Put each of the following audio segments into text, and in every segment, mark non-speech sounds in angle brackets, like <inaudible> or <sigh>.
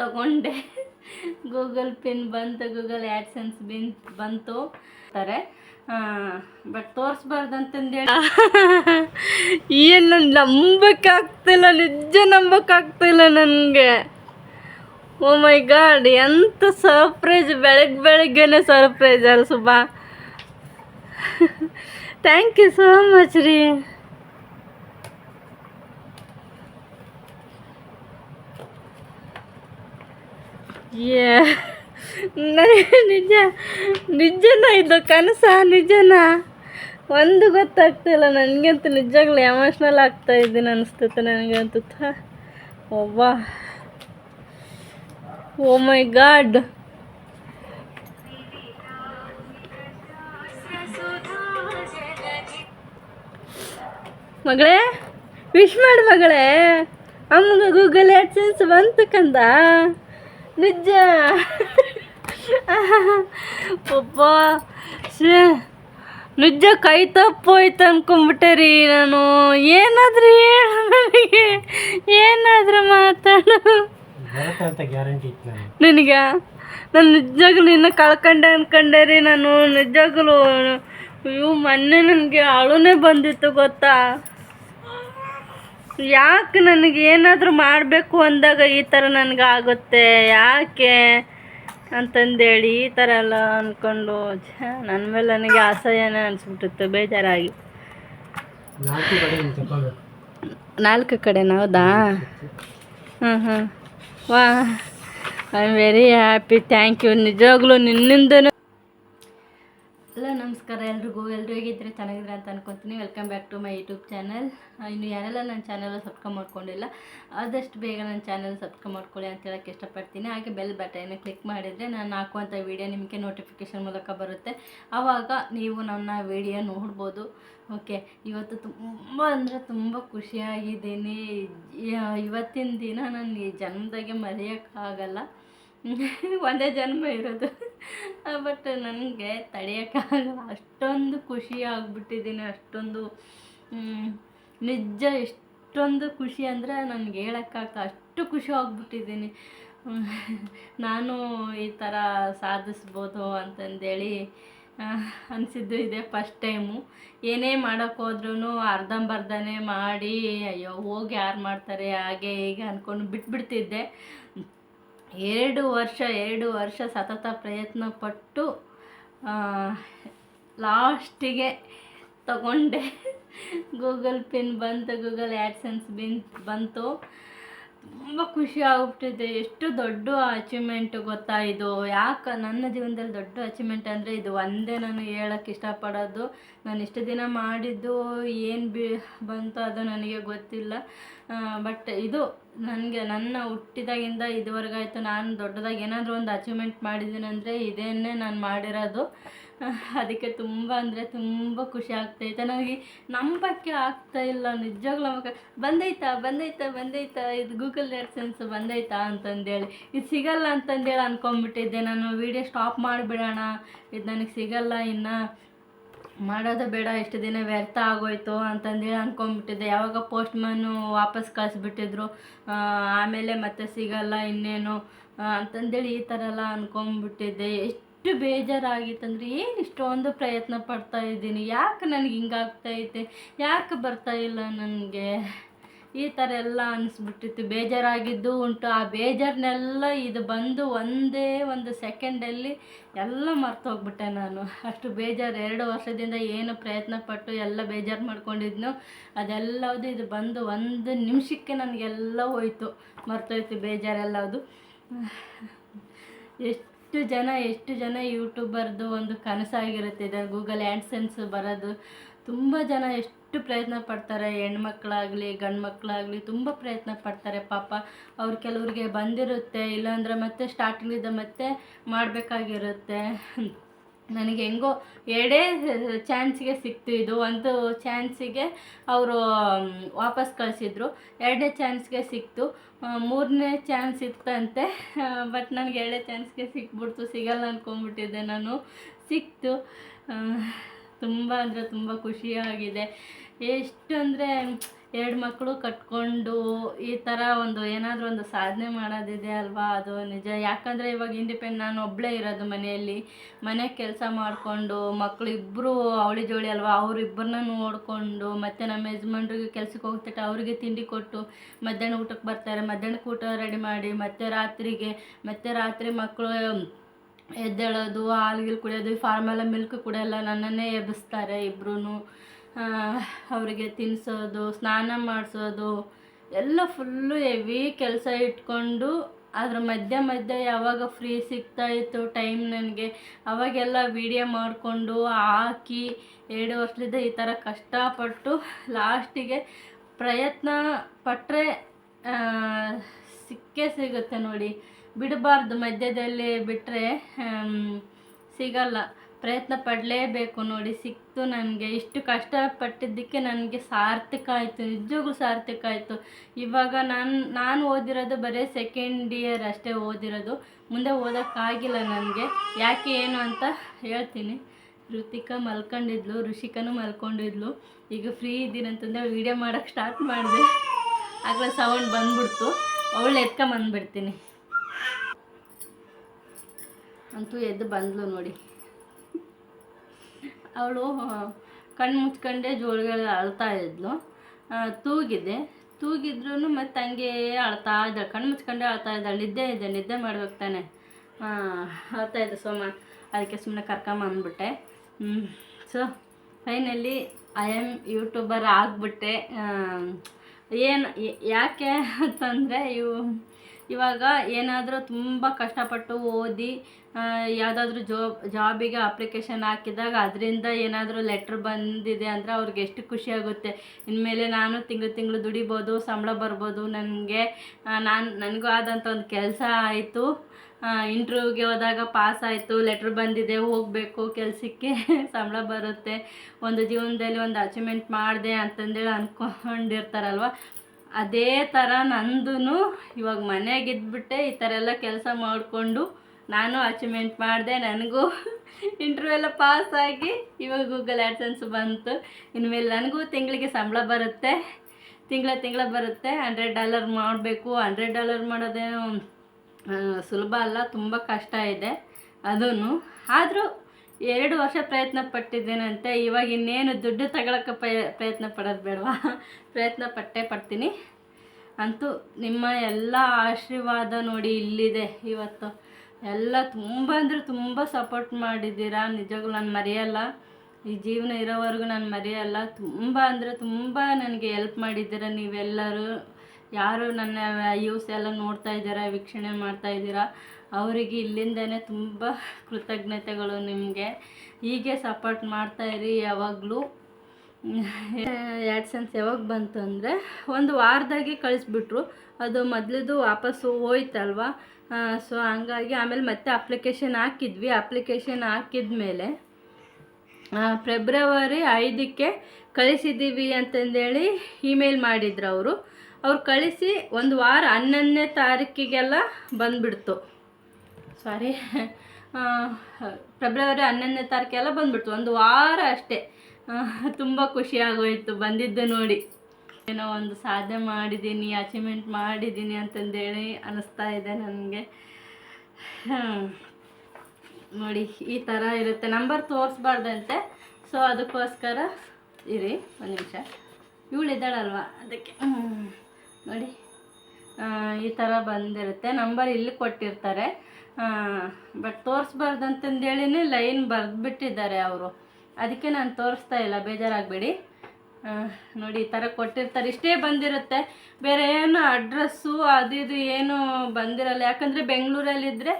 ತಗೊಂಡೆ. Google pin ಬಂತು Google AdSense pin, ಬಂತು ಅಂತಾರೆ. ಬಟ್ ತೋರಿಸ್ಬಾರ್ದಂತಂದೇಳಿ. ಏನು ನಂಬಕ್ಕಾಗ್ತಿಲ್ಲ, ನಿಜ ನಂಬಕ್ಕಾಗ್ತಿಲ್ಲ ನನಗೆ. ಓ ಮೈ ಗಾಡ್ ಎಂತ ಸರ್ಪ್ರೈಸ್ ಬೆಳಗ್ಗೆ ಬೆಳಗ್ಗೆನೆ ಸರ್ಪ್ರೈಸ್ ಅಲ್ಲ ಸುಬಾ ಥ್ಯಾಂಕ್ ಯು ಸೋ ಮಚ್ ರೀ. ನನಗೆ ನಿಜ, ನಿಜನ ಇದು ಕನಸ, ನಿಜನ? ಒಂದು ಗೊತ್ತಾಗ್ತಿಲ್ಲ, ನನಗಂತೂ ನಿಜವಾಗ್ಲೂ ಎಮೋಷ್ನಲ್ ಆಗ್ತಾ ಇದ್ದೀನಿ ಅನಿಸ್ತೈತೆ ನನಗಂತೂ. ಒಬ್ಬ ಓ ಮೈ ಗಾಡ್. ಮಗಳೇ, ವಿಶ್ ಮಾಡು ಮಗಳೇ. ಅಮ್ಮಗೆ ಗೂಗಲ್ ಆ್ಯಡ್ಸೆನ್ಸ್ ಬಂತು ಕಂದ? ನಿಜ. ಒಬ್ಬ ಶೇ ನಿಜ ಕೈ ತಪ್ಪೋಯ್ತು ಅನ್ಕೊಂಬಿಟ್ಟೆ ರೀ ನಾನು. ಏನಾದ್ರೂ ಹೇಳು ನನಗೆ. ಏನಾದ್ರೂ ಮಾತಾಡು. ನಿನಗೆ. ನಾನು ನಿಜವಾಗ್ಲೂ ನಿನ್ನ ಕಳ್ಕೊಂಡೆ ಅನ್ಕೊಂಡೆ ರೀ ನಾನು. ನಿಜಾಗ್ಲೂ ಅಯ್ಯೋ ಮೊನ್ನೆ ನನಗೆ ಅಳುನೇ ಬಂದಿತ್ತು ಗೊತ್ತಾ? ಯಾಕೆ ನನಗೆ ಏನಾದರೂ ಮಾಡಬೇಕು ಅಂದಾಗ ಈ ಥರ ನನಗೆ ಆಗುತ್ತೆ? ಯಾಕೆ? ಅಂತಂದೇಳಿ ಈ ಥರ ಎಲ್ಲ ಅಂದ್ಕೊಂಡು ನನ್ನ ಮೇಲೆ ನನಗೆ ಅಸಹ್ಯನೇ ಅನಿಸ್ಬಿಟ್ಟಿತ್ತು ಬೇಜಾರಾಗಿ. ನಾಲ್ಕು ಕಡೆ ಹಿಂಗೆ ನಾಲ್ಕು ಕಡೆ ಹೌದಾ? ಹ್ಞೂ ಹ್ಞೂ ವಾ I am very happy thank you ನಿಜವಾಗ್ಲೂ ನಿನ್ನಿಂದನೂ ಎಲ್ರಿಗೂ ಎಲ್ಲರೂ ಹೇಗಿದ್ದರೆ? ಚೆನ್ನಾಗಿದ್ರೆ ಅಂತ ಅನ್ಕೊತೀನಿ. Welcome back to my YouTube channel ಇನ್ನು ಯಾರೆಲ್ಲ ನನ್ನ ಚಾನಲ್ ಸಬ್ಸ್ಕ್ರೈಬ್ ಮಾಡ್ಕೊಂಡಿಲ್ಲ, ಆದಷ್ಟು ಬೇಗ ನನ್ನ ಚಾನಲ್ ಸಬ್ಸ್ಕ್ರೈಬ್ ಮಾಡ್ಕೊಳ್ಳಿ ಅಂತ ಹೇಳಕ್ಕೆ ಇಷ್ಟಪಡ್ತೀನಿ. ಹಾಗೆ ಬೆಲ್ ಬಟನ್ ಕ್ಲಿಕ್ ಮಾಡಿದರೆ ನಾನು ಹಾಕುವಂಥ ವೀಡಿಯೋ ನಿಮಗೆ ನೋಟಿಫಿಕೇಷನ್ ಮೂಲಕ ಬರುತ್ತೆ. ಆವಾಗ ನೀವು ನನ್ನ ವಿಡಿಯೋ ನೋಡ್ಬೋದು. ಓಕೆ ಇವತ್ತು ತುಂಬ ಅಂದರೆ ತುಂಬ ಖುಷಿಯಾಗಿದ್ದೀನಿ. ಇವತ್ತಿನ ದಿನ ನಾನು ಈ ಜನ್ಮದಾಗೆ ಮರೆಯೋಕ್ಕಾಗಲ್ಲ. <laughs> ಒಂದೇ ಜನ್ಮ ಇರೋದು. ಬಟ್ ನನಗೆ ತಡೆಯೋಕ್ಕಾಗಲ್ಲ ಅಷ್ಟೊಂದು ಖುಷಿ ಆಗಿಬಿಟ್ಟಿದ್ದೀನಿ. ಅಷ್ಟೊಂದು ನಿಜ ಎಷ್ಟೊಂದು ಖುಷಿ ಅಂದರೆ ನನಗೆ ಹೇಳೋಕ್ಕಾಗ್ತಾ ಅಷ್ಟು ಖುಷಿ ಆಗಿಬಿಟ್ಟಿದ್ದೀನಿ. ನಾನು ಈ ಥರ ಸಾಧಿಸ್ಬೋದು ಅಂತಂದೇಳಿ ಅನಿಸಿದ್ದು ಇದೆ ಫಸ್ಟ್ ಟೈಮು ಏನೇ ಮಾಡೋಕ್ಕೆ ಹೋದ್ರೂ ಅರ್ಧಂಬರ್ಧನೇ ಮಾಡಿ, ಅಯ್ಯೋ ಹೋಗಿ ಯಾರು ಮಾಡ್ತಾರೆ, ಹಾಗೆ ಹೀಗೆ ಅಂದ್ಕೊಂಡು ಬಿಟ್ಬಿಡ್ತಿದ್ದೆ. ಎರಡು ವರ್ಷ ಎರಡು ವರ್ಷ ಸತತ ಪ್ರಯತ್ನ ಪಟ್ಟು ಲಾಸ್ಟಿಗೆ ತಗೊಂಡೆ. ಗೂಗಲ್ ಪಿನ್ ಬಂತು, ಗೂಗಲ್ ಆ್ಯಡ್ಸೆನ್ಸ್ ಬಿನ್ ಬಂತು. ತುಂಬ ಖುಷಿ ಆಗ್ಬಿಟ್ಟಿದೆ. ಎಷ್ಟು ದೊಡ್ಡ ಅಚೀವ್ಮೆಂಟ್ ಗೊತ್ತಾ ಇದು. ಯಾಕೆ ನನ್ನ ಜೀವನದಲ್ಲಿ ದೊಡ್ಡ ಅಚೀವ್ಮೆಂಟ್ ಅಂದರೆ ಇದು ಒಂದೇ ನಾನು ಹೇಳೋಕ್ಕೆ ಇಷ್ಟಪಡೋದು. ನಾನು ಇಷ್ಟು ದಿನ ಮಾಡಿದ್ದು, ಏನು ಬಿ ಬಂತು ಅದು ನನಗೆ ಗೊತ್ತಿಲ್ಲ. ಬಟ್ ಇದು ನನಗೆ ನನ್ನ ಹುಟ್ಟಿದಾಗಿಂದ ಇದುವರೆಗಾಯಿತು ನಾನು ದೊಡ್ಡದಾಗಿ ಏನಾದರೂ ಒಂದು ಅಚೀವ್ಮೆಂಟ್ ಮಾಡಿದ್ದೀನಿ ಅಂದರೆ ಇದೇನೇ ನಾನು ಮಾಡಿರೋದು. <laughs> ಅದಕ್ಕೆ ತುಂಬ ಅಂದರೆ ತುಂಬ ಖುಷಿ ಆಗ್ತೈತೆ ನನಗೆ ನಂಬಕ್ಕೆ ಆಗ್ತಾ ಇಲ್ಲ, ನಿಜವಾಗ್ಲೂ ನಮಗೆ ಬಂದೈತಾ ಬಂದೈತಾ ಬಂದೈತಾ? ಇದು ಗೂಗಲ್ ಆ್ಯಡ್ಸೆನ್ಸ್ ಬಂದೈತಾ ಅಂತಂದೇಳಿ. ಇದು ಸಿಗಲ್ಲ ಅಂತಂದೇಳಿ ಅಂದ್ಕೊಂಬಿಟ್ಟಿದ್ದೆ ನಾನು ವೀಡಿಯೋ ಸ್ಟಾಪ್ ಮಾಡಿಬಿಡೋಣ. ಇದು ನನಗೆ ಸಿಗಲ್ಲ ಇನ್ನು. ಮಾಡೋದು ಬೇಡ, ಇಷ್ಟು ದಿನ ವ್ಯರ್ಥ ಆಗೋಯ್ತು ಅಂತಂದೇಳಿ ಅಂದ್ಕೊಂಬಿಟ್ಟಿದ್ದೆ ಯಾವಾಗ ಪೋಸ್ಟ್ ಮ್ಯಾನು ವಾಪಸ್ ಕಳಿಸ್ಬಿಟ್ಟಿದ್ರು ಆಮೇಲೆ ಮತ್ತೆ ಸಿಗಲ್ಲ, ಇನ್ನೇನು ಅಂತಂದೇಳಿ ಈ ಥರ ಎಲ್ಲ ಅಂದ್ಕೊಂಡ್ಬಿಟ್ಟಿದ್ದೆ ಎಷ್ಟು ಬೇಜಾರಾಗಿತ್ತಂದ್ರೆ ಏನು ಇಷ್ಟೊಂದು ಪ್ರಯತ್ನ ಪಡ್ತಾ ಇದ್ದೀನಿ. ಯಾಕೆ ನನಗೆ ಹಿಂಗಾಗ್ತೈತೆ ಯಾಕೆ ಬರ್ತಾ ಇಲ್ಲ ನನಗೆ? ಈ ಥರ ಎಲ್ಲ ಅನಿಸ್ಬಿಟ್ಟಿತ್ತು, ಬೇಜಾರಾಗಿದ್ದು ಉಂಟು. ಆ ಬೇಜಾರನ್ನೆಲ್ಲ ಇದು ಬಂದು ಒಂದೇ ಒಂದು ಸೆಕೆಂಡಲ್ಲಿ ಎಲ್ಲ ಮರ್ತೋಗ್ಬಿಟ್ಟೆ ನಾನು. ಅಷ್ಟು ಬೇಜಾರು, ಎರಡು ವರ್ಷದಿಂದ ಏನು ಪ್ರಯತ್ನ ಪಟ್ಟು ಎಲ್ಲ ಬೇಜಾರು ಮಾಡ್ಕೊಂಡಿದ್ನು ಅದೆಲ್ಲದು ಇದು ಬಂದು ಒಂದು ನಿಮಿಷಕ್ಕೆ ನನಗೆಲ್ಲ ಹೋಯ್ತು. ಮರ್ತೋಯ್ತು ಬೇಜಾರೆಲ್ಲದು. ಎಷ್ಟು ಜನ, ಎಷ್ಟು ಜನ ಯೂಟ್ಯೂಬರ್ದು ಒಂದು ಕನಸಾಗಿರುತ್ತೆ ಇದು ಗೂಗಲ್ ಆ್ಯಂಡ್ಸೆನ್ಸ್ ಬರೋದು. ತುಂಬ ಜನ ಎಷ್ಟು ಪ್ರಯತ್ನ ಪಡ್ತಾರೆ, ಹೆಣ್ಮಕ್ಳಾಗಲಿ ಗಂಡು ಮಕ್ಕಳಾಗಲಿ ತುಂಬ ಪ್ರಯತ್ನ ಪಡ್ತಾರೆ, ಪಾಪ. ಅವ್ರು ಕೆಲವ್ರಿಗೆ ಬಂದಿರುತ್ತೆ, ಇಲ್ಲಾಂದರೆ ಮತ್ತೆ ಸ್ಟಾರ್ಟಿಂಗಿಂದ ಮತ್ತೆ ಮಾಡಬೇಕಾಗಿರುತ್ತೆ. ನನಗೆ ಹೆಂಗೋ ಎರಡೇ ಚಾನ್ಸಿಗೆ ಸಿಕ್ತು ಇದು. ಒಂದು ಚಾನ್ಸಿಗೆ ಅವರು ವಾಪಸ್ ಕಳಿಸಿದ್ರು. ಎರಡನೇ ಚಾನ್ಸ್ಗೆ ಸಿಕ್ತು. ಮೂರನೇ ಚಾನ್ಸ್ ಇತ್ತಂತೆ. ಬಟ್ ನನಗೆ ಎರಡನೇ ಚಾನ್ಸ್ಗೆ ಸಿಕ್ಬಿಡ್ತು. ಸಿಗಲ್ಲ ಅಂದ್ಕೊಂಡ್ಬಿಟ್ಟಿದ್ದೆ ನಾನು. ಸಿಕ್ತು. ತುಂಬ ಅಂದರೆ ತುಂಬ ಖುಷಿಯಾಗಿದೆ. ಎಷ್ಟು ಅಂದರೆ ಎರಡು ಮಕ್ಕಳು ಕಟ್ಕೊಂಡು ಈ ಥರ ಒಂದು ಏನಾದರೂ ಒಂದು ಸಾಧನೆ ಮಾಡೋದಿದೆ ಅಲ್ವಾ? ಅದು ನಿಜ. ಯಾಕಂದರೆ ಇವಾಗ ಇಂಡಿಪೆಂಡ್ ನಾನು ಒಬ್ಬಳೇ ಇರೋದು ಮನೆಯಲ್ಲಿ. ಮನೆ ಕೆಲಸ ಮಾಡಿಕೊಂಡು ಮಕ್ಕಳು ಇಬ್ಬರು ಅವಳಿ ಜೋಳಿ ಅಲ್ವಾ? ಅವರಿಬ್ಬರನ್ನ ನೋಡಿಕೊಂಡು ಮತ್ತು ನಮ್ಮ ಯಜಮಾನ್ರಿಗೆ ಕೆಲ್ಸಕ್ಕೆ ಹೋಗ್ತಿಟ್ಟು ಅವರಿಗೆ ತಿಂಡಿ ಕೊಟ್ಟು ಮಧ್ಯಾಹ್ನ ಊಟಕ್ಕೆ ಬರ್ತಾರೆ. ಮಧ್ಯಾಹ್ನಕ್ಕೆ ಊಟ ರೆಡಿ ಮಾಡಿ, ಮತ್ತೆ ರಾತ್ರಿಗೆ, ಮತ್ತು ರಾತ್ರಿ ಮಕ್ಕಳು ಎದ್ದೇಳೋದು, ಹಾಲು ಕುಡಿಯೋದು ಫಾರ್ಮಲ್ಲ ಮಿಲ್ಕ್ ಕುಡಿಯೋಲ್ಲ ನನ್ನನ್ನೇ ಎಬ್ಬಿಸ್ತಾರೆ ಇಬ್ರೂ ಅವರಿಗೆ ತಿನ್ನಿಸೋದು ಸ್ನಾನ ಮಾಡಿಸೋದು, ಎಲ್ಲ ಫುಲ್ಲು ಹೆವಿ ಕೆಲಸ ಇಟ್ಕೊಂಡು ಅದ್ರ ಮಧ್ಯ ಮಧ್ಯ ಯಾವಾಗ ಫ್ರೀ ಸಿಗ್ತಾ ಇತ್ತು ಟೈಮ್ ನನಗೆ, ಅವಾಗೆಲ್ಲ ವಿಡಿಯೋ ಮಾಡಿಕೊಂಡು ಹಾಕಿ ಎರಡು ವರ್ಷದಿಂದ ಈ ಥರ ಕಷ್ಟಪಟ್ಟು ಲಾಸ್ಟಿಗೆ ಪ್ರಯತ್ನ ಪಟ್ಟರೆ ಸಿಕ್ಕೇ ಸಿಗುತ್ತೆ ನೋಡಿ. ಬಿಡಬಾರ್ದು ಮಧ್ಯದಲ್ಲಿ ಬಿಟ್ಟರೆ ಸಿಗಲ್ಲ. ಪ್ರಯತ್ನ ಪಡಲೇಬೇಕು ನೋಡಿ. ಸಿಕ್ತು ನನಗೆ. ಇಷ್ಟು ಕಷ್ಟಪಟ್ಟಿದ್ದಕ್ಕೆ ನನಗೆ ಸಾರ್ಥಕ ಆಯಿತು. ನಿಜವಾಗ್ಲೂ ಸಾರ್ಥಕ ಆಯಿತು. ಇವಾಗ ನಾನು ನಾನು ಓದಿರೋದು ಬರೀ ಸೆಕೆಂಡ್ ಇಯರ್ ಅಷ್ಟೇ ಓದಿರೋದು. ಮುಂದೆ ಓದೋಕ್ಕಾಗಿಲ್ಲ ನನಗೆ. ಯಾಕೆ ಏನು ಅಂತ ಹೇಳ್ತೀನಿ. ಋತಿಕಾ ಮಲ್ಕೊಂಡಿದ್ಲು, ಋಷಿಕನೂ ಮಲ್ಕೊಂಡಿದ್ಲು. ಈಗ ಫ್ರೀ ಇದ್ದೀನಿ ಅಂತಂದ್ರೆ ವೀಡಿಯೋ ಮಾಡೋಕ್ಕೆ ಸ್ಟಾರ್ಟ್ ಮಾಡಿದೆ. ಆಗಲೇ ಸೌಂಡ್ ಬಂದ್ಬಿಡ್ತು. ಅವಳು ಎತ್ಕೊಂಬಂದ್ಬಿಡ್ತೀನಿ. ಅಂತೂ ಎದ್ದು ಬಂದ್ಲು ನೋಡಿ. ಅವಳು ಕಣ್ಣು ಮುಚ್ಕೊಂಡೆ ಜೋಳಿಗೆ ಅಳ್ತಾ ಇದ್ಲು. ತೂಗಿದೆ. ತೂಗಿದ್ರು ಮತ್ತು ಹಂಗೆ ಅಳ್ತಾ ಇದ್ದಾಳೆ. ಕಣ್ಣು ಮುಚ್ಕೊಂಡೆ ಅಳ್ತಾ ಇದ್ದಾಳೆ. ನಿದ್ದೆ ಇದೆ. ನಿದ್ದೆ ಮಾಡ್ಬೇಕು ತಾನೆ. ಅಳ್ತಾ ಇದ್ದೆ ಸೋಮ. ಅದಕ್ಕೆ ಸುಮ್ಮನೆ ಕರ್ಕೊಂಬಂದ್ಬಿಟ್ಟೆ ಹ್ಞೂ so finally I am YouTuber ಆಗಿಬಿಟ್ಟೆ. ಏನು ಯಾಕೆ ಅಂತಂದರೆ ಇವು, ಇವಾಗ ಏನಾದರೂ ತುಂಬ ಕಷ್ಟಪಟ್ಟು ಓದಿ ಯಾವುದಾದ್ರೂ ಜಾಬ್ ಜಾಬಿಗೆ ಅಪ್ಲಿಕೇಶನ್ ಹಾಕಿದಾಗ ಅದರಿಂದ ಏನಾದರೂ ಲೆಟ್ರ್ ಬಂದಿದೆ ಅಂದರೆ ಅವ್ರಿಗೆ ಎಷ್ಟು ಖುಷಿ ಆಗುತ್ತೆ. ಇನ್ಮೇಲೆ ನಾನು ತಿಂಗಳು ತಿಂಗಳು ದುಡಿಬೋದು, ಸಂಬಳ ಬರ್ಬೋದು, ನನಗೆ ನಾನು, ನನಗೂ ಆದಂಥ ಒಂದು ಕೆಲಸ ಆಯಿತು. ಇಂಟ್ರ್ಯೂವ್ಗೆ ಹೋದಾಗ ಪಾಸ್ ಆಯಿತು ಲೆಟ್ರ್ ಬಂದಿದೆ, ಹೋಗಬೇಕು, ಕೆಲಸಕ್ಕೆ <laughs> ಸಂಬಳ ಬರುತ್ತೆ. ಒಂದು ಜೀವನದಲ್ಲಿ ಒಂದು ಅಚೀವ್ಮೆಂಟ್ ಮಾಡಿದೆ ಅಂತಂದೇಳಿ ಅಂದ್ಕೊಂಡಿರ್ತಾರಲ್ವ ಅದೇ ಥರ ನಂದು ಇವಾಗ ಮನೆಗೆ ಇದ್ಬಿಟ್ಟೆ ಈ ಥರ ಎಲ್ಲ ಕೆಲಸ ಮಾಡಿಕೊಂಡು ನಾನು ಅಚೀವ್ಮೆಂಟ್ ಮಾಡಿದೆ, ನನಗೂ ಇಂಟರ್ವ್ಯೂ ಎಲ್ಲ ಪಾಸ್ ಆಗಿ ಇವಾಗ ಗೂಗಲ್ ಆ್ಯಡ್ಸೆನ್ಸ್ ಬಂತು. ಇನ್ಮೇಲೆ ನನಗೂ ತಿಂಗಳಿಗೆ ಸಂಬಳ ಬರುತ್ತೆ. ತಿಂಗಳ ತಿಂಗಳ ಬರುತ್ತೆ. ಹಂಡ್ರೆಡ್ ಡಾಲರ್ ಮಾಡಬೇಕು. ಹಂಡ್ರೆಡ್ ಡಾಲರ್ ಮಾಡೋದೇನು ಸುಲಭ ಅಲ್ಲ, ತುಂಬ ಕಷ್ಟ ಇದೆ ಅದೂ ಆದರೂ ಎರಡು ವರ್ಷ ಪ್ರಯತ್ನ ಪಟ್ಟಿದ್ದೇನಂತೆ. ಇವಾಗ ಇನ್ನೇನು ದುಡ್ಡು ತಗೊಳಕ್ಕೆ ಪ್ರಯತ್ನ ಪಡೋದು ಬೇಡವಾ? ಪ್ರಯತ್ನ ಪಟ್ಟೇ ಪಡ್ತೀನಿ. ಅಂತೂ ನಿಮ್ಮ ಎಲ್ಲ ಆಶೀರ್ವಾದ ನೋಡಿ ಇಲ್ಲಿದೆ ಇವತ್ತು. ಎಲ್ಲ ತುಂಬ ಅಂದರೆ ತುಂಬ ಸಪೋರ್ಟ್ ಮಾಡಿದ್ದೀರಾ? ನಿಜವಾಗ್ಲೂ ನಾನು ಮರೆಯಲ್ಲ. ಈ ಜೀವನ ಇರೋವರೆಗೂ ನಾನು ಮರೆಯಲ್ಲ. ತುಂಬ ಅಂದರೆ ತುಂಬ ನನಗೆ ಹೆಲ್ಪ್ ಮಾಡಿದ್ದೀರಾ ನೀವೆಲ್ಲರೂ. ಯಾರು ನನ್ನ ಯೂಸ್ ಎಲ್ಲ ನೋಡ್ತಾ ಇದ್ದೀರಾ, ವೀಕ್ಷಣೆ ಮಾಡ್ತಾ ಇದ್ದೀರಾ? ಅವರಿಗೆ ಇಲ್ಲಿಂದನೇ ತುಂಬ ಕೃತಜ್ಞತೆಗಳು ನಿಮಗೆ. ಹೀಗೆ ಸಪೋರ್ಟ್ ಮಾಡ್ತಾಯಿರಿ ಯಾವಾಗಲೂ. ಆ್ಯಡ್ಸನ್ಸ್ ಯಾವಾಗ ಬಂತು ಅಂದರೆ, ಒಂದು ವಾರದಾಗೆ ಕಳಿಸ್ಬಿಟ್ರು. ಅದು ಮೊದಲದು ವಾಪಸ್ಸು ಹೋಯ್ತಲ್ವ? ಸೊ ಹಂಗಾಗಿ ಆಮೇಲೆ ಮತ್ತೆ ಅಪ್ಲಿಕೇಶನ್ ಹಾಕಿದ್ವಿ. ಅಪ್ಲಿಕೇಶನ್ ಹಾಕಿದ್ಮೇಲೆ ಫೆಬ್ರವರಿ ಐದಕ್ಕೆ ಕಳಿಸಿದ್ದೀವಿ ಅಂತಂದೇಳಿ ಇಮೇಲ್ ಮಾಡಿದ್ರು ಅವರು. ಅವ್ರು ಕಳಿಸಿ ಒಂದು ವಾರ ಹನ್ನೊಂದನೇ ತಾರೀಕಿಗೆಲ್ಲ ಬಂದುಬಿಡ್ತು. ಸಾರಿ ಫೆಬ್ರವರಿ ಹನ್ನೊಂದನೇ ತಾರೀಕೆಲ್ಲ ಬಂದ್ಬಿಡ್ತು. ಒಂದು ವಾರ ಅಷ್ಟೇ. ತುಂಬ ಖುಷಿ ಆಗೋಯ್ತು ಬಂದಿದ್ದು ನೋಡಿ. ಏನೋ ಒಂದು ಸಾಧನೆ ಮಾಡಿದ್ದೀನಿ ಅಚೀವ್ಮೆಂಟ್ ಮಾಡಿದ್ದೀನಿ ಅಂತಂದೇಳಿ ಅನ್ನಿಸ್ತಾ ಇದೆ ನನಗೆ. ನೋಡಿ, ಈ ಥರ ಇರುತ್ತೆ. ನಂಬರ್ ತೋರಿಸ್ಬಾರ್ದಂತೆ. ಸೊ ಅದಕ್ಕೋಸ್ಕರ ಇರಿ, ಒಂದು ನಿಮಿಷ. ಇವಳು ಇದ್ದಾಳಲ್ವ? ಅದಕ್ಕೆ. ನೋಡಿ. ಈ ಥರ ಬಂದಿರುತ್ತೆ. ನಂಬರ್ ಇಲ್ಲಿ ಕೊಟ್ಟಿರ್ತಾರೆ. ಬಟ್ ತೋರಿಸ್ಬಾರ್ದಂತಂದೇಳಿನೇ ಲೈನ್ ಬರೆದ್ಬಿಟ್ಟಿದ್ದಾರೆ ಅವರು. ಅದಕ್ಕೆ ನಾನು ತೋರಿಸ್ತಾ ಇಲ್ಲ. ಬೇಜಾರಾಗಬೇಡಿ. ನೋಡಿ, ಈ ಥರ ಕೊಟ್ಟಿರ್ತಾರೆ. ಇಷ್ಟೇ ಬಂದಿರುತ್ತೆ. ಬೇರೆ ಏನು ಅಡ್ರೆಸ್ಸು, ಅದು ಇದು ಏನು ಬಂದಿರಲ್ಲ. ಯಾಕಂದರೆ ಬೆಂಗಳೂರಲ್ಲಿದ್ದರೆ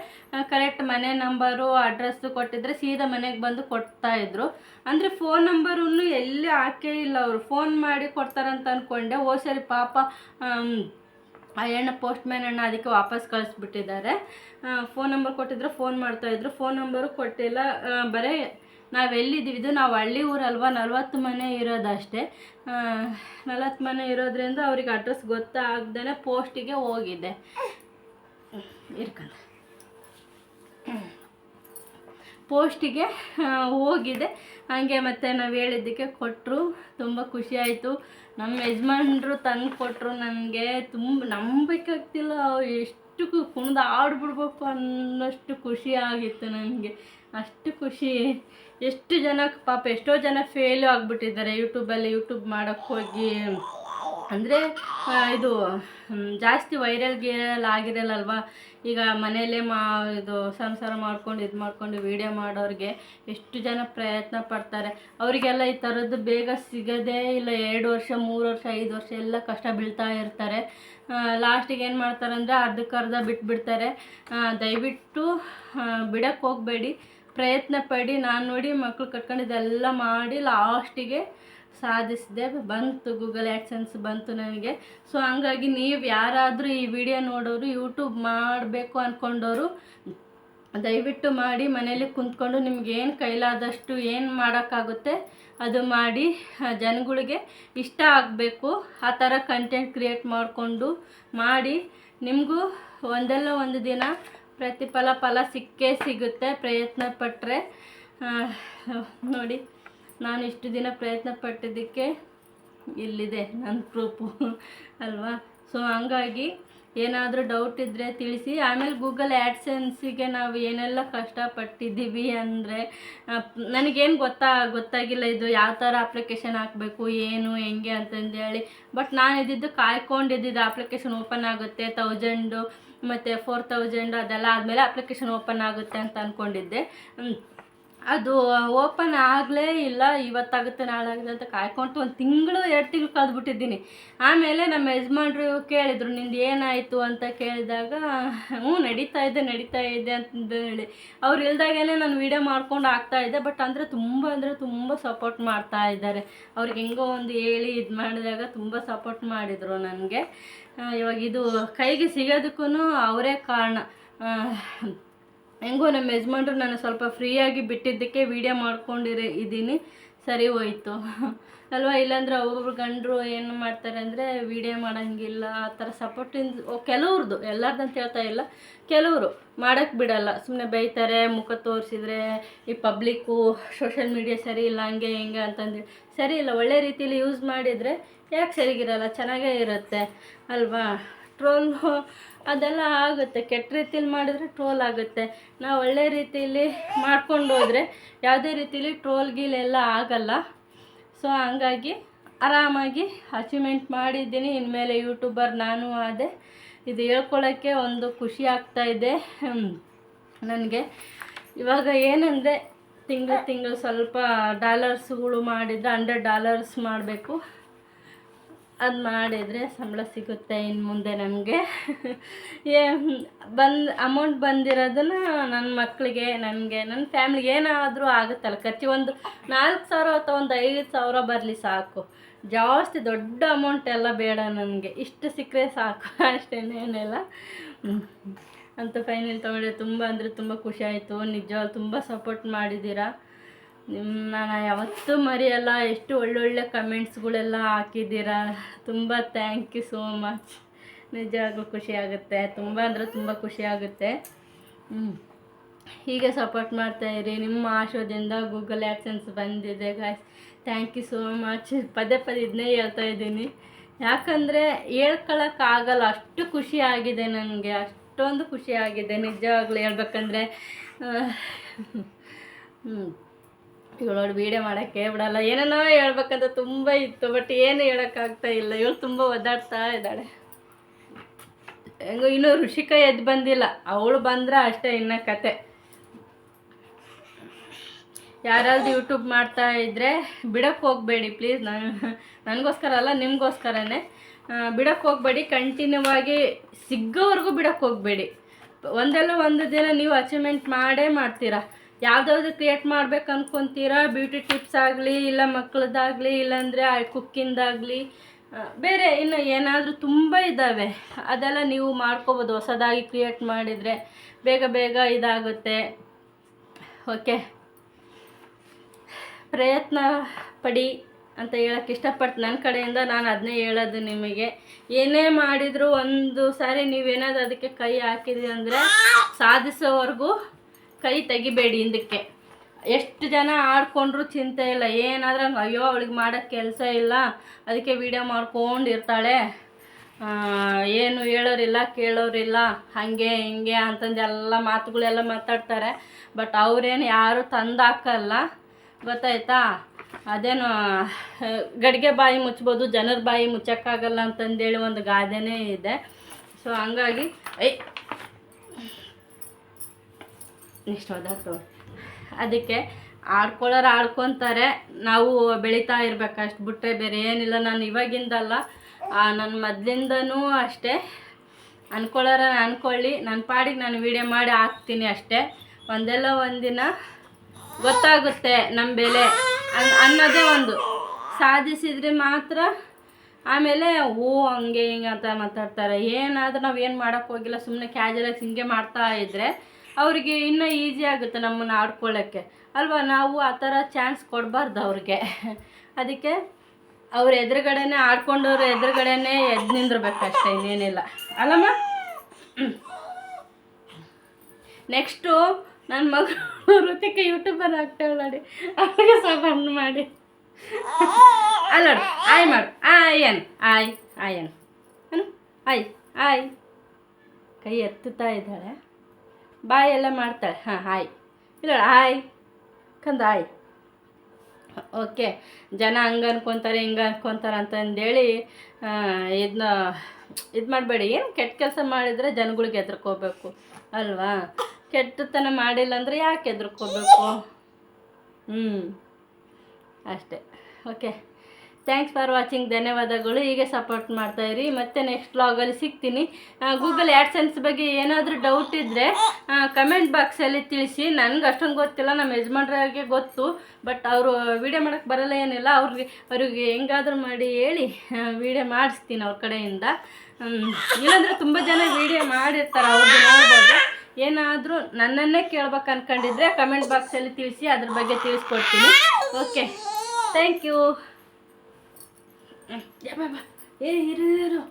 ಕರೆಕ್ಟ್ ಮನೆ ನಂಬರು, ಅಡ್ರೆಸ್ಸು ಕೊಟ್ಟಿದ್ರೆ ಸೀದಾ ಮನೆಗೆ ಬಂದು ಕೊಡ್ತಾಯಿದ್ರು ಅಂದರೆ ಫೋನ್ ನಂಬರನ್ನು ಎಲ್ಲಿ ಹಾಕೇ ಇಲ್ಲ ಅವರು. ಫೋನ್ ಮಾಡಿ ಕೊಡ್ತಾರಂತ ಅಂದ್ಕೊಂಡೆ ಓ, ಸರಿ, ಪಾಪ ಆ ಪೋಸ್ಟ್ ಮ್ಯಾನ್ ಅಣ್ಣ ಅದಕ್ಕೆ ವಾಪಸ್ ಕಳಿಸ್ಬಿಟ್ಟಿದ್ದಾರೆ. ಫೋನ್ ನಂಬರ್ ಕೊಟ್ಟಿದ್ರು ಫೋನ್ ಮಾಡ್ತಾಯಿದ್ರು ಫೋನ್ ನಂಬರು ಕೊಟ್ಟಿಲ್ಲ. ಬರೀ ನಾವು ಎಲ್ಲಿದ್ದೀವಿ? ಇದು ನಾವು ಹಳ್ಳಿ ಊರಲ್ವಾ? ನಲ್ವತ್ತು ಮನೆ ಇರೋದಷ್ಟೇ. ನಲ್ವತ್ತು ಮನೆ ಇರೋದ್ರಿಂದ ಅವ್ರಿಗೆ ಅಡ್ರೆಸ್ ಗೊತ್ತಾಗ್ದೇ ಪೋಸ್ಟಿಗೆ ಹೋಗಿದೆ. ಇರ್ಕಂದ ಪೋಸ್ಟಿಗೆ ಹೋಗಿದೆ. ಹಾಗೆ ಮತ್ತು ನಾವು ಹೇಳಿದ್ದಕ್ಕೆ ಕೊಟ್ಟರು ತುಂಬ ಖುಷಿಯಾಯಿತು ನಮ್ಮ ಯಜಮಾನ್ರು ತಂದು ಕೊಟ್ಟರು ನನಗೆ ತುಂಬ ನಂಬಬೇಕಾಗ್ತಿಲ್ಲ ಅವ್ರು ಎಷ್ಟು ಕುಣ್ದು ಆಡ್ಬಿಡ್ಬೇಕು ಅನ್ನೋಷ್ಟು ಖುಷಿ ಆಗಿತ್ತು ನನಗೆ. ಅಷ್ಟು ಖುಷಿ. ಎಷ್ಟು ಜನ ಪಾಪ ಎಷ್ಟೋ ಜನ ಫೇಲ್ ಆಗಿಬಿಟ್ಟಿದ್ದಾರೆ ಯೂಟ್ಯೂಬಲ್ಲಿ ಯೂಟ್ಯೂಬ್ ಮಾಡೋಕ್ಕೆ ಹೋಗಿ. ಅಂದರೆ ಇದು ಜಾಸ್ತಿ ವೈರಲ್ ಗೀರಲ್ ಆಗಿರಲ್ಲಲ್ವಾ? ಈಗ ಮನೆಯಲ್ಲೇ ಮಾ, ಇದು ಸಂಸಾರ ಮಾಡ್ಕೊಂಡು, ಇದು ಮಾಡ್ಕೊಂಡು ವೀಡಿಯೋ ಮಾಡೋರಿಗೆ ಎಷ್ಟು ಜನ ಪ್ರಯತ್ನ ಪಡ್ತಾರೆ. ಅವರಿಗೆಲ್ಲ ಈ ಥರದ್ದು ಬೇಗ ಸಿಗೋದೇ ಇಲ್ಲ, ಎರಡು ವರ್ಷ, ಮೂರು ವರ್ಷ, ಐದು ವರ್ಷ ಎಲ್ಲ ಕಷ್ಟ ಬೀಳ್ತಾ ಇರ್ತಾರೆ. ಲಾಸ್ಟಿಗೆ ಏನು ಮಾಡ್ತಾರೆ ಅಂದರೆ ಅರ್ಧಕ್ಕರ್ಧ ಬಿಟ್ಬಿಡ್ತಾರೆ. ದಯವಿಟ್ಟು ಬಿಡೋಕ್ಕೆ ಹೋಗಬೇಡಿ. ಪ್ರಯತ್ನ ಪಡಿ, ನಾನು ನೋಡಿ ಮಕ್ಳು ಇದೆಲ್ಲ ಮಾಡಿ ಲಾಸ್ಟಿಗೆ ಸಾಧಿಸಿದೆ. ಬಂತು ಗೂಗಲ್ ಆ್ಯಕ್ಸೆನ್ಸ್ ಬಂತು ನನಗೆ. ಸೊ ಹಂಗಾಗಿ ನೀವು ಯಾರಾದರೂ ಈ ವಿಡಿಯೋ ನೋಡೋರು ಯೂಟ್ಯೂಬ್ ಮಾಡಬೇಕು ಅಂದ್ಕೊಂಡವರು ದಯವಿಟ್ಟು ಮಾಡಿ ಮನೇಲಿ ಕುಂತ್ಕೊಂಡು ನಿಮ್ಗೆ ಏನು ಕೈಲಾದಷ್ಟು ಏನು ಮಾಡೋಕ್ಕಾಗುತ್ತೆ ಅದು ಮಾಡಿ ಜನಗಳಿಗೆ ಇಷ್ಟ ಆಗಬೇಕು. ಆ ಥರ ಕಂಟೆಂಟ್ ಕ್ರಿಯೇಟ್ ಮಾಡಿಕೊಂಡು ಮಾಡಿ. ನಿಮಗೂ ಒಂದಲ್ಲ ಒಂದು ದಿನ ಪ್ರತಿಫಲ ಫಲ ಸಿಕ್ಕೇ ಸಿಗುತ್ತೆ, ಪ್ರಯತ್ನ ಪಟ್ಟರೆ ನೋಡಿ, ನಾನು ಇಷ್ಟು ದಿನ ಪ್ರಯತ್ನ ಪಟ್ಟಿದ್ದಕ್ಕೆ ಇಲ್ಲಿದೆ ನನ್ನ ಪ್ರೂಫು, ಅಲ್ವಾ? ಸೊ ಹಂಗಾಗಿ ಏನಾದರೂ ಡೌಟ್ ಇದ್ದರೆ ತಿಳಿಸಿ. ಆಮೇಲೆ ಗೂಗಲ್ ಆ್ಯಡ್ಸೆನ್ಸಿಗೆ ನಾವು ಏನೆಲ್ಲ ಕಷ್ಟಪಟ್ಟಿದ್ದೀವಿ ಅಂದರೆ ನನಗೇನು ಗೊತ್ತಾ, ಗೊತ್ತಾಗಿಲ್ಲ ಇದು ಯಾವ ಥರ ಅಪ್ಲಿಕೇಶನ್ ಹಾಕಬೇಕು, ಏನು, ಹೆಂಗೆ ಅಂತಂದೇಳಿ. ಬಟ್ ನಾನು ಇದ್ದಿದ್ದು ಕಾಯ್ಕೊಂಡಿದ್ದಿದ್ದು ಅಪ್ಲಿಕೇಶನ್ ಓಪನ್ ಆಗುತ್ತೆ ತೌಸಂಡು ಮತ್ತು ಫೋರ್ ತೌಸಂಡ್ ಅದೆಲ್ಲ ಆದಮೇಲೆ ಅಪ್ಲಿಕೇಶನ್ ಓಪನ್ ಆಗುತ್ತೆ ಅಂತ ಅಂದ್ಕೊಂಡಿದ್ದೆ. ಅದು ಓಪನ್ ಆಗಲೇ ಇಲ್ಲ, ಇವತ್ತಾಗುತ್ತೆ, ನಾಳೆ ಆಗುತ್ತೆ ಅಂತ ಕಾಯ್ಕೊಂಡು ಒಂದು ತಿಂಗಳು, ಎರಡು ತಿಂಗಳು ಕಳೆದ್ಬಿಟ್ಟಿದ್ದೀನಿ. ಆಮೇಲೆ ನಮ್ಮ ಯಜಮಾನ್ರು ಕೇಳಿದರು, ನಿಂದು ಏನಾಯಿತು? ಅಂತ ಕೇಳಿದಾಗ, ಹ್ಞೂ, ನಡೀತಾ ಇದೆ ನಡೀತಾ ಇದೆ ಅಂತ ಹೇಳಿ. ಅವ್ರು ನಾನು ವೀಡಿಯೋ ಮಾಡ್ಕೊಂಡು ಆಗ್ತಾ ಇದ್ದೆ ಬಟ್ ಅಂದರೆ ತುಂಬ ಅಂದರೆ ತುಂಬ ಸಪೋರ್ಟ್ ಮಾಡ್ತಾ ಇದ್ದಾರೆ. ಅವ್ರಿಗೆ ಹೆಂಗೋ ಒಂದು ಹೇಳಿ ಇದು ಮಾಡಿದಾಗ ತುಂಬ ಸಪೋರ್ಟ್ ಮಾಡಿದರು ನನಗೆ. ಇವಾಗ ಇದು ಕೈಗೆ ಸಿಗೋದಕ್ಕೂ ಅವರೇ ಕಾರಣ. ಹೆಂಗೋ ನಮ್ಮ ಯಜಮಾನ್ರು ನಾನು ಸ್ವಲ್ಪ ಫ್ರೀಯಾಗಿ ಬಿಟ್ಟಿದ್ದಕ್ಕೆ ವೀಡಿಯೋ ಮಾಡ್ಕೊಂಡಿರ ಇದ್ದೀನಿ ಸರಿ ಹೋಯ್ತು. ಅಲ್ವಾ? ಇಲ್ಲಾಂದ್ರೆ ಒಬ್ಬೊಬ್ರು ಗಂಡರು ಏನು ಮಾಡ್ತಾರೆ ಅಂದರೆ ವೀಡಿಯೋ ಮಾಡೋಂಗಿಲ್ಲ, ಆ ಥರ ಸಪೋರ್ಟಿಂದ ಕೆಲವ್ರದ್ದು ಅಂತ ಹೇಳ್ತಾ ಇಲ್ಲ. ಕೆಲವರು ಮಾಡೋಕ್ಕೆ ಬಿಡಲ್ಲ. ಸುಮ್ಮನೆ ಬೈತಾರೆ, ಮುಖ ತೋರಿಸಿದ್ರೆ ಈ ಪಬ್ಲಿಕ್ಕು ಸೋಷಿಯಲ್ ಮೀಡಿಯಾ ಸರಿ ಇಲ್ಲ, ಹಂಗೆ ಹಿಂಗೆ ಅಂತಂದು. ಸರಿ ಇಲ್ಲ, ಒಳ್ಳೆ ರೀತಿಯಲ್ಲಿ ಯೂಸ್ ಮಾಡಿದರೆ ಯಾಕೆ ಸರಿಗಿರಲ್ಲ? ಚೆನ್ನಾಗೇ ಇರುತ್ತೆ. ಅಲ್ವಾ? ಟ್ರೋಲ್ ಅದೆಲ್ಲ ಆಗುತ್ತೆ. ಕೆಟ್ಟ ರೀತಿಯಲ್ಲಿ ಮಾಡಿದ್ರೆ ಟ್ರೋಲ್ ಆಗುತ್ತೆ. ನಾವು ಒಳ್ಳೆ ರೀತಿಯಲ್ಲಿ ಮಾಡ್ಕೊಂಡು ಹೋದರೆ ಯಾವುದೇ ರೀತಿಯಲ್ಲಿ ಟ್ರೋಲ್ ಎಲ್ಲ ಆಗಲ್ಲ. ಸೊ ಹಂಗಾಗಿ ಆರಾಮಾಗಿ ಅಚೀವ್ಮೆಂಟ್ ಮಾಡಿದ್ದೀನಿ. ಇನ್ಮೇಲೆ ಯೂಟ್ಯೂಬರ್ ನಾನು ಆದೆ. ಇದು ಹೇಳ್ಕೊಳ್ಳೋಕ್ಕೆ ಒಂದು ಖುಷಿ ಆಗ್ತಾ ಇದೆ. ನನಗೆ. ಇವಾಗ ಏನಂದರೆ ತಿಂಗಳು ತಿಂಗಳು ಸ್ವಲ್ಪ ಡಾಲರ್ಸ್ಗಳು ಮಾಡಿದರೆ ಹಂಡ್ರೆಡ್ ಡಾಲರ್ಸ್ ಮಾಡಬೇಕು. ಅದು ಮಾಡಿದರೆ ಸಂಬಳ ಸಿಗುತ್ತೆ ಇನ್ನು ಮುಂದೆ ನಮಗೆ. <laughs> ಏ, ಬಂದು ಅಮೌಂಟ್ ಬಂದಿರೋದನ್ನ ನನ್ನ ಮಕ್ಕಳಿಗೆ ನನಗೆ ನನ್ನ ಫ್ಯಾಮ್ಲಿಗೆ ಏನಾದರೂ ಆಗುತ್ತಲ್ಲ. ಖರ್ಚು ಒಂದು ನಾಲ್ಕು ಸಾವಿರ ಅಥವಾ ಒಂದು ಐದು ಸಾವಿರ ಬರಲಿ ಸಾಕು. ಜಾಸ್ತಿ ದೊಡ್ಡ ಅಮೌಂಟ್ ಎಲ್ಲ ಬೇಡ ನನಗೆ. ಇಷ್ಟು ಸಿಕ್ಕರೆ ಸಾಕು. <laughs> ಅಷ್ಟೇನೇನೆಲ್ಲ ಅಂತ ಫೈನಲ್ ತೊಗೊಂಡೆ ತುಂಬ ಅಂದರೆ ತುಂಬ ಖುಷಿ ಆಯಿತು. ನಿಜವಾಗ್ಲೂ ತುಂಬ ಸಪೋರ್ಟ್ ಮಾಡಿದ್ದೀರಾ. ನಾನು ಯಾವತ್ತೂ ಮರೆಯಲ್ಲ, ಎಷ್ಟು ಒಳ್ಳೊಳ್ಳೆ ಕಮೆಂಟ್ಸ್ಗಳೆಲ್ಲ ಹಾಕಿದ್ದೀರಾ. ತುಂಬ ಥ್ಯಾಂಕ್ ಯು ಸೋ ಮಚ್ ನಿಜವಾಗ್ಲೂ ಖುಷಿ ಆಗುತ್ತೆ. ತುಂಬ ಅಂದರೆ ತುಂಬ ಖುಷಿ ಆಗುತ್ತೆ. ಹ್ಞೂ ಹೀಗೆ ಸಪೋರ್ಟ್ ಮಾಡ್ತಾಯಿರಿ ನಿಮ್ಮ ಆಶೋದಿಂದ ಗೂಗಲ್ ಆ್ಯಡ್ಸೆನ್ಸ್ ಬಂದಿದೆ guys thank you so much ಪದೇ ಪದೇ ಇದನ್ನೇ ಹೇಳ್ತಾ ಇದ್ದೀನಿ. ಯಾಕಂದರೆ ಹೇಳ್ಕೊಳಕ್ಕಾಗಲ್ಲ ಅಷ್ಟು ಖುಷಿ ಆಗಿದೆ ನನಗೆ. ಅಷ್ಟೊಂದು ಖುಷಿ ಆಗಿದೆ. ನಿಜವಾಗ್ಲೂ ಹೇಳ್ಬೇಕಂದ್ರೆ. ಹ್ಞೂ ಇವಳೋಡು ವೀಡಿಯೋ ಮಾಡೋಕ್ಕೆ ಬಿಡಲ್ಲ. ಏನೇನೋ ಹೇಳ್ಬೇಕಂತ ತುಂಬ ಇತ್ತು ಬಟ್ ಏನು ಹೇಳೋಕ್ಕಾಗ್ತಾ ಇಲ್ಲ. ಇವಳು ತುಂಬ ಒದ್ದಾಡ್ತಾ ಇದ್ದಾಳೆ. ಹೆಂಗೋ ಇನ್ನೂ ಋಷಿಕ ಎದ್ದು ಬಂದಿಲ್ಲ. ಅವಳು ಬಂದ್ರೆ ಅಷ್ಟೇ ಇನ್ನ ಕತೆ. ಯಾರಾದ್ರೂ ಯೂಟ್ಯೂಬ್ ಮಾಡ್ತಾ ಇದ್ದರೆ ಬಿಡಕ್ಕೆ ಹೋಗಬೇಡಿ ಪ್ಲೀಸ್ ನಾನು, ನನಗೋಸ್ಕರ ಅಲ್ಲ, ನಿಮಗೋಸ್ಕರನೇ. ಬಿಡಕ್ಕೆ ಹೋಗಬೇಡಿ. ಕಂಟಿನ್ಯೂ ಆಗಿ ಸಿಗೋವರೆಗೂ ಬಿಡಕ್ಕೆ ಹೋಗಬೇಡಿ. ಒಂದಲ್ಲ ಒಂದು ದಿನ ನೀವು ಅಚೀವ್ಮೆಂಟ್ ಮಾಡೇ ಮಾಡ್ತೀರಾ. ಯಾವುದಾದ್ರು ಕ್ರಿಯೇಟ್ ಮಾಡ್ಬೇಕು ಅನ್ಕೊತೀರಾ? ಬ್ಯೂಟಿ ಟಿಪ್ಸ್ ಆಗಲಿ, ಇಲ್ಲ ಮಕ್ಕಳದಾಗಲಿ ಇಲ್ಲಾಂದರೆ ಕುಕ್ಕಿಂದಾಗಲಿ ಬೇರೆ ಇನ್ನು ಏನಾದರೂ ತುಂಬ ಇದ್ದಾವೆ ಅದೆಲ್ಲ ನೀವು ಮಾಡ್ಕೋಬೋದು. ಹೊಸದಾಗಿ ಕ್ರಿಯೇಟ್ ಮಾಡಿದರೆ ಬೇಗ ಬೇಗ ಇದಾಗುತ್ತೆ. ಓಕೆ ಪ್ರಯತ್ನ ಪಡಿ ಅಂತ ಹೇಳಕ್ಕೆ ಇಷ್ಟಪಟ್ಟು ನನ್ನ ಕಡೆಯಿಂದ ನಾನು ಅದನ್ನೇ ಹೇಳೋದು ನಿಮಗೆ. ಏನೇ ಮಾಡಿದರೂ ಒಂದು ಸಾರಿ ನೀವೇನಾದ್ರು ಅದಕ್ಕೆ ಕೈ ಹಾಕಿದ್ರಿ ಅಂದರೆ ಸಾಧಿಸೋವರೆಗೂ ಕೈ ತೆಗಿಬೇಡಿ ಹಿಂದಕ್ಕೆ. ಎಷ್ಟು ಜನ ಆಡ್ಕೊಂಡ್ರು ಚಿಂತೆ ಇಲ್ಲ. ಏನಾದ್ರೂ ಅಯ್ಯೋ ಅವಳಿಗೆ ಮಾಡೋಕ್ಕೆ ಕೆಲಸ ಇಲ್ಲ. ಅದಕ್ಕೆ ವಿಡಿಯೋ ಮಾಡ್ಕೊಂಡು ಇರ್ತಾಳೆ ಆ, ಏನು ಹೇಳೋರಿಲ್ಲ ಕೇಳೋರಿಲ್ಲ. ಹಾಗೆ ಹಿಂಗೆ ಅಂತಂದು ಎಲ್ಲ ಮಾತುಗಳೆಲ್ಲ ಮಾತಾಡ್ತಾರೆ. ಬಟ್ ಅವ್ರೇನು ಯಾರು ತಂದಾಕಲ್ಲ. ಗೊತ್ತಾಯ್ತಾ? ಅದೇನು ಗಡಿಗೆ ಬಾಯಿ ಮುಚ್ಬೋದು ಜನರ ಬಾಯಿ ಮುಚ್ಚೋಕ್ಕಾಗಲ್ಲ ಅಂತಂದೇಳಿ ಒಂದು ಗಾದೆನೇ ಇದೆ. ಸೊ ಹಂಗಾಗಿ ಐ ನೆಕ್ಸ್ಟ್ ಅದಕ್ಕೆ ಆಡ್ಕೊಳ್ಳೋರು ಆಡ್ಕೊತಾರೆ. ನಾವು ಬೆಳೀತಾ ಇರ್ಬೇಕು ಅಷ್ಟು ಬಿಟ್ಟರೆ ಬೇರೆ ಏನಿಲ್ಲ. ನಾನು ಇವಾಗಿಂದಲ್ಲ ನನ್ನ ಮೊದಲಿಂದನೂ ಅಷ್ಟೇ. ಅಂದ್ಕೊಳ್ಳೋರ ಅನ್ಕೊಳ್ಳಿ. ನನ್ನ ಪಾಡಿಗೆ ನಾನು ವೀಡಿಯೋ ಮಾಡಿ ಹಾಕ್ತೀನಿ ಅಷ್ಟೇ. ಒಂದೆಲ್ಲ ಒಂದಿನ ಗೊತ್ತಾಗುತ್ತೆ ನಮ್ಮ ಬೆಲೆ ಅನ್, ಅನ್ನೋದೇ ಒಂದು. ಸಾಧಿಸಿದ್ರೆ ಮಾತ್ರ ಆಮೇಲೆ, ಓ, ಹಂಗೆ ಹಿಂಗೆ ಅಂತ ಮಾತಾಡ್ತಾರೆ. ಏನಾದರೂ ನಾವು ಏನು ಮಾಡೋಕ್ಕೋಗಿಲ್ಲ ಸುಮ್ಮನೆ ಕ್ಯಾಜುವಲಾಗಿ ಹಿಂಗೆ ಮಾಡ್ತಾ ಇದ್ದರೆ ಅವರಿಗೆ ಇನ್ನೂ ಈಸಿ ಆಗುತ್ತೆ ನಮ್ಮನ್ನು ಆಡ್ಕೊಳ್ಳೋಕ್ಕೆ ಅಲ್ವಾ? ನಾವು ಆ ಥರ ಚಾನ್ಸ್ ಕೊಡಬಾರ್ದು ಅವ್ರಿಗೆ. ಅದಕ್ಕೆ ಅವ್ರ ಎದುರುಗಡೆನೇ ಆಡ್ಕೊಂಡವ್ರ ಎದುರುಗಡೆನೇ ಎದ್ದು ನಿಂದಿರ್ಬೇಕಷ್ಟೇ ಇನ್ನೇನಿಲ್ಲ. ಅಲ್ಲಮ್ಮ? ನೆಕ್ಸ್ಟು ನನ್ನ ಮಗಳು ಋತಿಕ ಯೂಟ್ಯೂಬರ್ ಆಗ್ತಾಳೆ ನೋಡಿ. ಸ್ವಲ್ಪ ಸಬನ್ ಮಾಡಿ. ಅಲ್ಲ ಆಯ್ ಮಾಡು. ಆಯನ್ ಆಯ್ ಆಯ್ ಏನು? ಆಯ್ ಆಯ್. ಕೈ ಎತ್ತುತ್ತಾ ಇದ್ದಾಳೆ. ಬಾಯ್ ಎಲ್ಲ ಮಾಡ್ತಾಳೆ. ಹಾಂ, ಹಾಯ್. ಇಲ್ಲ ಹಾಯ್. ಕಂದ, ಹಾಯ್. ಓಕೆ. ಜನ ಹಂಗೆ ಅನ್ಕೊತಾರೆ, ಹಿಂಗೆ ಅನ್ಕೊತಾರೆ ಅಂತಂದೇಳಿ ಇದನ್ನ ಇದು ಮಾಡಬೇಡಿ. ಏನು ಕೆಟ್ಟ ಕೆಲಸ ಮಾಡಿದರೆ ಜನಗಳಿಗೆ ಹೆದರ್ಕೋಬೇಕು. ಅಲ್ವಾ? ಕೆಟ್ಟತನ ಮಾಡಿಲ್ಲ ಅಂದರೆ ಯಾಕೆ ಹೆದರ್ಕೋಬೇಕು? ಹ್ಞೂ ಅಷ್ಟೇ. ಓಕೆ. ಥ್ಯಾಂಕ್ಸ್ ಫಾರ್ ವಾಚಿಂಗ್ ಧನ್ಯವಾದಗಳು. ಹೀಗೆ ಸಪೋರ್ಟ್ ಮಾಡ್ತಾಯಿರಿ ಮತ್ತೆ ನೆಕ್ಸ್ಟ್ ವ್ಲಾಗಲ್ಲಿ ಸಿಗ್ತೀನಿ. ಗೂಗಲ್ ಆ್ಯಡ್ಸೆನ್ಸ್ ಬಗ್ಗೆ ಏನಾದರೂ ಡೌಟ್ ಇದ್ದರೆ ಕಮೆಂಟ್ ಬಾಕ್ಸಲ್ಲಿ ತಿಳಿಸಿ. ನನಗೆ ಅಷ್ಟೊಂದು ಗೊತ್ತಿಲ್ಲ ನಮ್ಮ ಯಜಮಾನ್ರಿಗೆ ಗೊತ್ತು. ಬಟ್ ಅವರು ವೀಡಿಯೋ ಮಾಡೋಕ್ಕೆ ಬರಲ್ಲ, ಏನಿಲ್ಲ. ಅವ್ರಿಗೆ ಅವ್ರಿಗೆ ಹೆಂಗಾದರೂ ಮಾಡಿ ಹೇಳಿ. ವೀಡಿಯೋ ಮಾಡಿಸ್ತೀನಿ ಅವ್ರ ಕಡೆಯಿಂದ. ಇಲ್ಲಾಂದರೆ ತುಂಬ ಜನ ವೀಡಿಯೋ ಮಾಡಿರ್ತಾರೆ ಅವ್ರಿಗೆ ನೋಡ್ಬೋದು. ಏನಾದರೂ ನನ್ನನ್ನೇ ಕೇಳ್ಬೇಕು ಅನ್ಕೊಂಡಿದ್ರೆ ಕಮೆಂಟ್ ಬಾಕ್ಸಲ್ಲಿ ತಿಳಿಸಿ, ಅದ್ರ ಬಗ್ಗೆ ತಿಳಿಸ್ಕೊಡ್ತೀನಿ. ಓಕೆ ಥ್ಯಾಂಕ್ ಯು ಏ ಇರು ಇರು